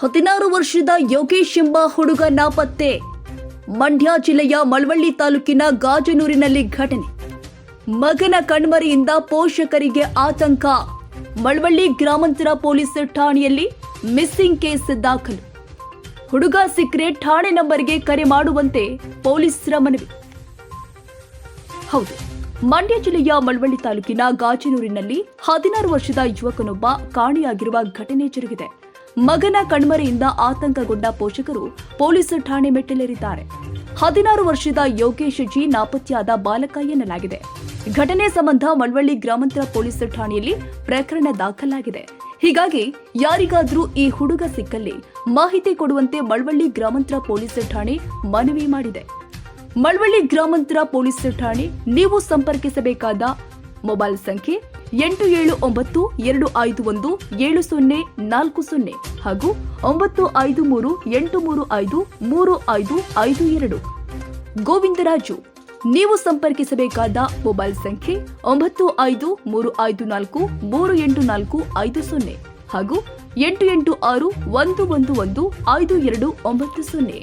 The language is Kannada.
ಹದಿನಾರು ವರ್ಷದ ಯೋಗೇಶ್ ಎಂಬ ಹುಡುಗ ನಾಪತ್ತೆ. ಮಂಡ್ಯ ಜಿಲ್ಲೆಯ ಮಳವಳ್ಳಿ ತಾಲೂಕಿನ ಗಾಜನೂರಿನಲ್ಲಿ ಘಟನೆ. ಮಗನ ಕಣ್ಮರೆಯಿಂದ ಪೋಷಕರಿಗೆ ಆತಂಕ. ಮಳವಳ್ಳಿ ಗ್ರಾಮಾಂತರ ಪೊಲೀಸ್ ಠಾಣೆಯಲ್ಲಿ ಮಿಸ್ಸಿಂಗ್ ಕೇಸ್ ದಾಖಲು. ಹುಡುಗ ಸಿಕ್ಕರೆ ಠಾಣೆ ನಂಬರ್ಗೆ ಕರೆ ಮಾಡುವಂತೆ ಪೊಲೀಸರ ಮನವಿ. ಹೌದು, ಮಂಡ್ಯ ಜಿಲ್ಲೆಯ ಮಳವಳ್ಳಿ ತಾಲೂಕಿನ ಗಾಜನೂರಿನಲ್ಲಿ ಹದಿನಾರು ವರ್ಷದ ಯುವಕನೊಬ್ಬ ಕಾಣೆಯಾಗಿರುವ ಘಟನೆ ಜರುಗಿದೆ. ಮಗನ ಕಣ್ಮರೆಯಿಂದ ಆತಂಕಗೊಂಡ ಪೋಷಕರು ಪೊಲೀಸ್ ಠಾಣೆ ಮೆಟ್ಟಿಲೇರಿದ್ದಾರೆ. ಹದಿನಾರು ವರ್ಷದ ಯೋಗೇಶ್ ಜಿ ನಾಪತ್ತೆಯಾದ ಬಾಲಕ ಎನ್ನಲಾಗಿದೆ. ಘಟನೆ ಸಂಬಂಧ ಮಳವಳ್ಳಿ ಗ್ರಾಮಾಂತರ ಪೊಲೀಸ್ ಠಾಣೆಯಲ್ಲಿ ಪ್ರಕರಣ ದಾಖಲಾಗಿದೆ. ಹೀಗಾಗಿ ಯಾರಿಗಾದರೂ ಈ ಹುಡುಗ ಸಿಕ್ಕಲ್ಲಿ ಮಾಹಿತಿ ಕೊಡುವಂತೆ ಮಳವಳ್ಳಿ ಗ್ರಾಮಾಂತರ ಪೊಲೀಸ್ ಠಾಣೆ ಮನವಿ ಮಾಡಿದೆ. ಮಳವಳ್ಳಿ ಗ್ರಾಮಾಂತರ ಪೊಲೀಸ್ ಠಾಣೆ ನೀವು ಸಂಪರ್ಕಿಸಬೇಕಾದ ಮೊಬೈಲ್ ಸಂಖ್ಯೆ ಎಂಟು ಏಳು ಒಂಬತ್ತು ಎರಡು ಐದು ಒಂದು ಏಳು ಸೊನ್ನೆ ನಾಲ್ಕು ಸೊನ್ನೆ ಹಾಗೂ ಒಂಬತ್ತು ಐದು ಮೂರು ಎಂಟು ಮೂರು ಐದು ಮೂರು ಐದು ಐದು ಎರಡು. ಗೋವಿಂದರಾಜು ನೀವು ಸಂಪರ್ಕಿಸಬೇಕಾದ ಮೊಬೈಲ್ ಸಂಖ್ಯೆ ಒಂಬತ್ತು ಐದು ಮೂರು ಐದು ನಾಲ್ಕು ಮೂರು ಎಂಟು ನಾಲ್ಕು ಐದು ಸೊನ್ನೆ ಹಾಗೂ ಎಂಟು ಎಂಟು ಆರು ಒಂದು ಒಂದು ಒಂದು ಐದು ಎರಡು ಒಂಬತ್ತು ಸೊನ್ನೆ.